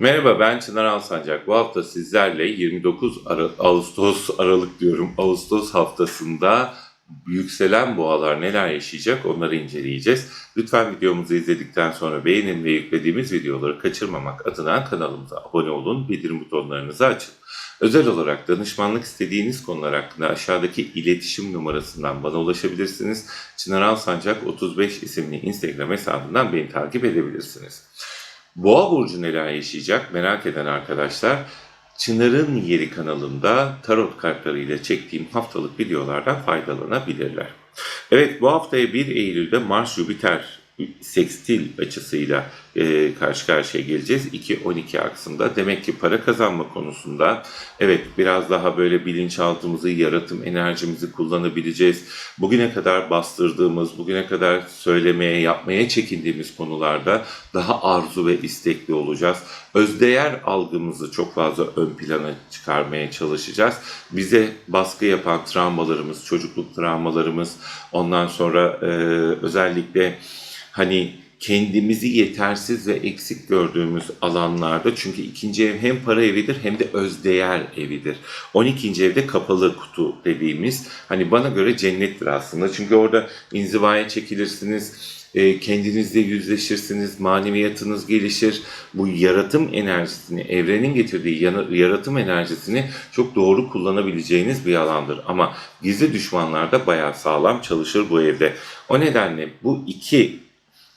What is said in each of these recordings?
Merhaba ben Çınar Alsancak. Bu hafta sizlerle 29 Ara- Ağustos Aralık diyorum. Ağustos haftasında yükselen boğalar neler yaşayacak onları inceleyeceğiz. Lütfen videomuzu izledikten sonra beğenin ve yüklediğimiz videoları kaçırmamak adına kanalımıza abone olun, bildirim butonlarınızı açın. Özel olarak danışmanlık istediğiniz konular hakkında aşağıdaki iletişim numarasından bana ulaşabilirsiniz. Çınar Alsancak 35 isimli Instagram hesabından beni takip edebilirsiniz. Boğa burcu neler yaşayacak merak eden arkadaşlar Çınar'ın Yeri kanalında tarot kartlarıyla çektiğim haftalık videolardan faydalanabilirler. Evet bu haftaya 1 Eylül'de Mars Jüpiter sekstil açısıyla e, karşı karşıya geleceğiz. 2-12 aksında. Demek ki para kazanma konusunda evet biraz daha böyle bilinçaltımızı, yaratım enerjimizi kullanabileceğiz. Bugüne kadar bastırdığımız, bugüne kadar söylemeye, yapmaya çekindiğimiz konularda daha arzu ve istekli olacağız. Özdeğer algımızı çok fazla ön plana çıkarmaya çalışacağız. Bize baskı yapan travmalarımız, çocukluk travmalarımız, ondan sonra e, özellikle hani kendimizi yetersiz ve eksik gördüğümüz alanlarda çünkü ikinci ev hem para evidir hem de özdeğer evidir. 12. evde kapalı kutu dediğimiz hani bana göre cennettir aslında. Çünkü orada inzivaya çekilirsiniz, e, kendinizle yüzleşirsiniz, maneviyatınız gelişir. Bu yaratım enerjisini, evrenin getirdiği yaratım enerjisini çok doğru kullanabileceğiniz bir alandır. Ama gizli düşmanlar da bayağı sağlam çalışır bu evde. O nedenle bu iki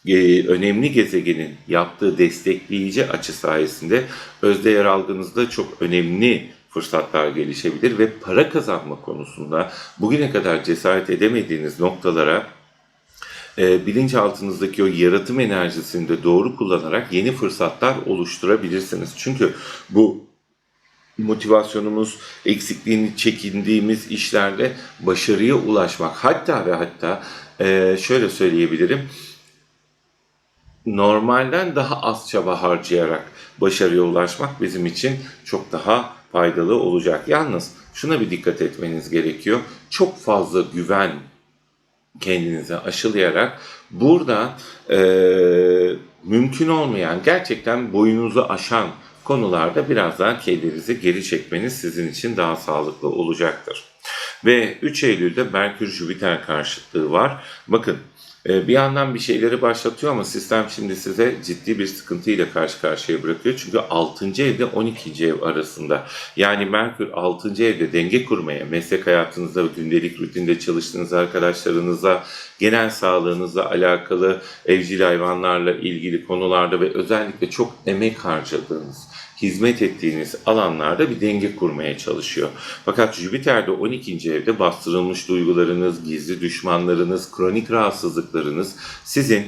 e, önemli gezegenin yaptığı destekleyici açı sayesinde özdeğer algınızda çok önemli fırsatlar gelişebilir ve para kazanma konusunda bugüne kadar cesaret edemediğiniz noktalara e, bilinçaltınızdaki o yaratım enerjisini de doğru kullanarak yeni fırsatlar oluşturabilirsiniz. Çünkü bu motivasyonumuz, eksikliğini çekindiğimiz işlerde başarıya ulaşmak hatta ve hatta e, şöyle söyleyebilirim normalden daha az çaba harcayarak başarıya ulaşmak bizim için çok daha faydalı olacak. Yalnız şuna bir dikkat etmeniz gerekiyor. Çok fazla güven kendinize aşılayarak burada eee, mümkün olmayan gerçekten boyunuzu aşan konularda biraz daha kendinizi geri çekmeniz sizin için daha sağlıklı olacaktır. Ve 3 Eylül'de Merkür Jüpiter karşıtlığı var. Bakın e, bir yandan bir şeyleri başlatıyor ama sistem şimdi size ciddi bir sıkıntıyla karşı karşıya bırakıyor. Çünkü 6. evde 12. ev arasında. Yani Merkür 6. evde denge kurmaya, meslek hayatınızda, gündelik rutinde çalıştığınız arkadaşlarınızla, genel sağlığınızla alakalı evcil hayvanlarla ilgili konularda ve özellikle çok emek harcadığınız, hizmet ettiğiniz alanlarda bir denge kurmaya çalışıyor. Fakat Jüpiter'de 12. evde bastırılmış duygularınız, gizli düşmanlarınız, kronik rahatsızlıklarınız sizin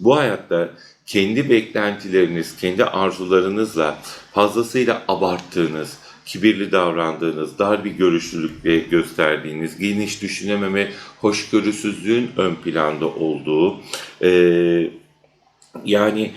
bu hayatta kendi beklentileriniz, kendi arzularınızla fazlasıyla abarttığınız, kibirli davrandığınız, dar bir görüşlülükle gösterdiğiniz, geniş düşünememe, hoşgörüsüzlüğün ön planda olduğu, eee yani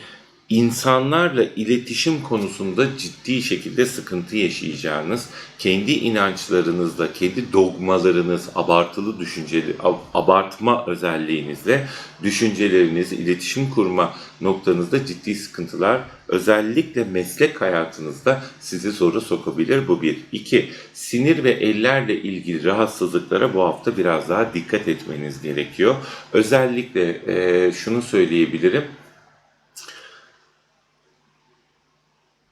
insanlarla iletişim konusunda ciddi şekilde sıkıntı yaşayacağınız, kendi inançlarınızla, kendi dogmalarınız, abartılı düşünceli, ab- abartma özelliğinizle düşünceleriniz, iletişim kurma noktanızda ciddi sıkıntılar, özellikle meslek hayatınızda sizi zora sokabilir. Bu bir. İki, sinir ve ellerle ilgili rahatsızlıklara bu hafta biraz daha dikkat etmeniz gerekiyor. Özellikle eee, şunu söyleyebilirim.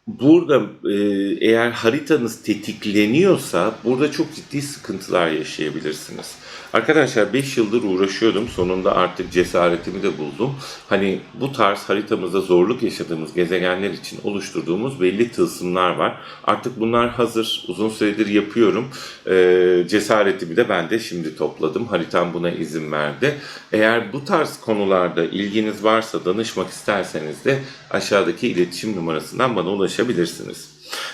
Burada e, eğer haritanız tetikleniyorsa burada çok ciddi sıkıntılar yaşayabilirsiniz. Arkadaşlar 5 yıldır uğraşıyordum. Sonunda artık cesaretimi de buldum. Hani bu tarz haritamızda zorluk yaşadığımız gezegenler için oluşturduğumuz belli tılsımlar var. Artık bunlar hazır. Uzun süredir yapıyorum. E, cesaretimi de ben de şimdi topladım. Haritam buna izin verdi. Eğer bu tarz konularda ilginiz varsa danışmak isterseniz de aşağıdaki iletişim numarasından bana ulaşabilirsiniz.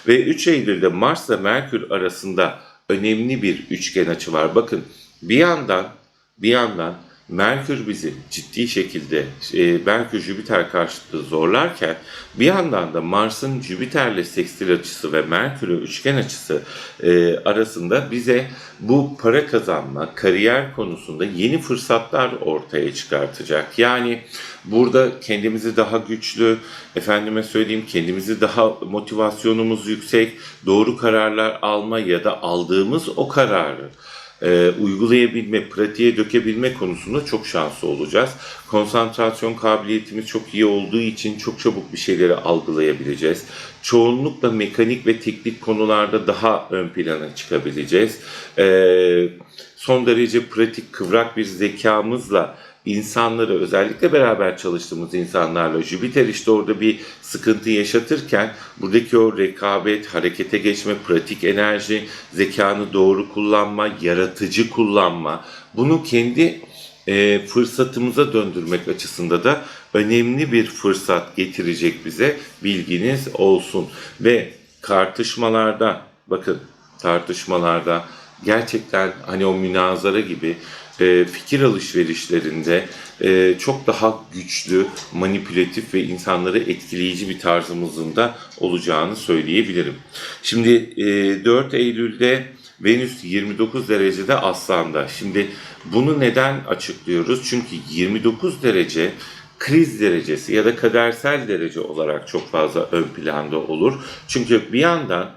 Ve 3 Eylül'de Mars ile Merkür arasında önemli bir üçgen açı var. Bakın bir yandan bir yandan Merkür bizi ciddi şekilde e, Merkür Jüpiter karşıtlığı zorlarken bir yandan da Mars'ın Jüpiter'le sekstil açısı ve Merkür'e üçgen açısı e, arasında bize bu para kazanma, kariyer konusunda yeni fırsatlar ortaya çıkartacak. Yani burada kendimizi daha güçlü, efendime söyleyeyim kendimizi daha motivasyonumuz yüksek, doğru kararlar alma ya da aldığımız o kararı e, uygulayabilme, pratiğe dökebilme konusunda çok şanslı olacağız. Konsantrasyon kabiliyetimiz çok iyi olduğu için çok çabuk bir şeyleri algılayabileceğiz. Çoğunlukla mekanik ve teknik konularda daha ön plana çıkabileceğiz. E, son derece pratik, kıvrak bir zekamızla insanları özellikle beraber çalıştığımız insanlarla Jüpiter işte orada bir sıkıntı yaşatırken buradaki o rekabet, harekete geçme, pratik enerji, zekanı doğru kullanma, yaratıcı kullanma bunu kendi e, fırsatımıza döndürmek açısında da önemli bir fırsat getirecek bize bilginiz olsun. Ve tartışmalarda bakın tartışmalarda gerçekten hani o münazara gibi e, fikir alışverişlerinde e, çok daha güçlü, manipülatif ve insanları etkileyici bir tarzımızın da olacağını söyleyebilirim. Şimdi e, 4 Eylül'de Venüs 29 derecede Aslan'da. Şimdi bunu neden açıklıyoruz? Çünkü 29 derece kriz derecesi ya da kadersel derece olarak çok fazla ön planda olur. Çünkü bir yandan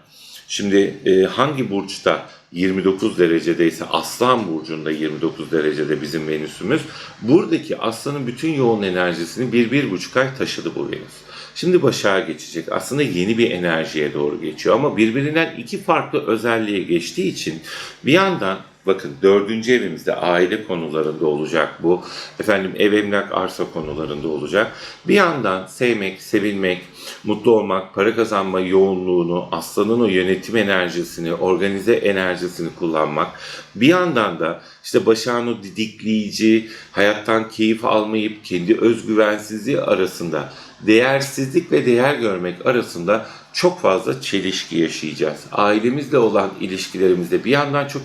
şimdi e, hangi burçta 29 derecedeyse Aslan burcunda 29 derecede bizim Venüs'ümüz. Buradaki Aslan'ın bütün yoğun enerjisini bir, bir buçuk ay taşıdı bu Venüs. Şimdi Başak'a geçecek. Aslında yeni bir enerjiye doğru geçiyor ama birbirinden iki farklı özelliğe geçtiği için bir yandan bakın dördüncü evimizde aile konularında olacak bu. Efendim ev emlak arsa konularında olacak. Bir yandan sevmek, sevilmek, mutlu olmak, para kazanma yoğunluğunu, aslanın o yönetim enerjisini, organize enerjisini kullanmak. Bir yandan da işte Başak'ın o didikleyici, hayattan keyif almayıp kendi özgüvensizliği arasında değersizlik ve değer görmek arasında çok fazla çelişki yaşayacağız. Ailemizle olan ilişkilerimizde bir yandan çok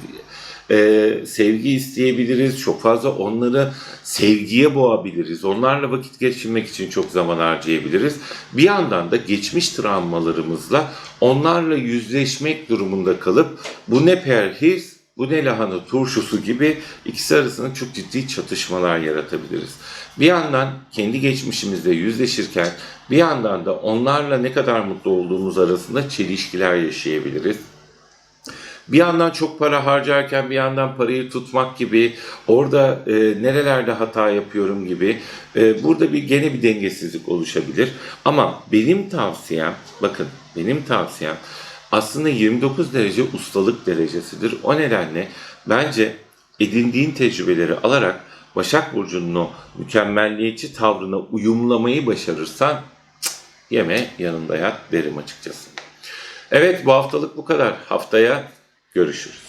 e, sevgi isteyebiliriz. Çok fazla onları sevgiye boğabiliriz. Onlarla vakit geçirmek için çok zaman harcayabiliriz. Bir yandan da geçmiş travmalarımızla onlarla yüzleşmek durumunda kalıp bu ne perhiz bu ne lahana turşusu gibi ikisi arasında çok ciddi çatışmalar yaratabiliriz. Bir yandan kendi geçmişimizle yüzleşirken bir yandan da onlarla ne kadar mutlu olduğumuz arasında çelişkiler yaşayabiliriz. Bir yandan çok para harcarken bir yandan parayı tutmak gibi, orada e, nerelerde hata yapıyorum gibi e, burada bir gene bir dengesizlik oluşabilir. Ama benim tavsiyem, bakın benim tavsiyem aslında 29 derece ustalık derecesidir. O nedenle bence edindiğin tecrübeleri alarak Başak Burcu'nun o mükemmelliyetçi tavrına uyumlamayı başarırsan cık, yeme yanında yat derim açıkçası. Evet bu haftalık bu kadar. Haftaya görüşürüz.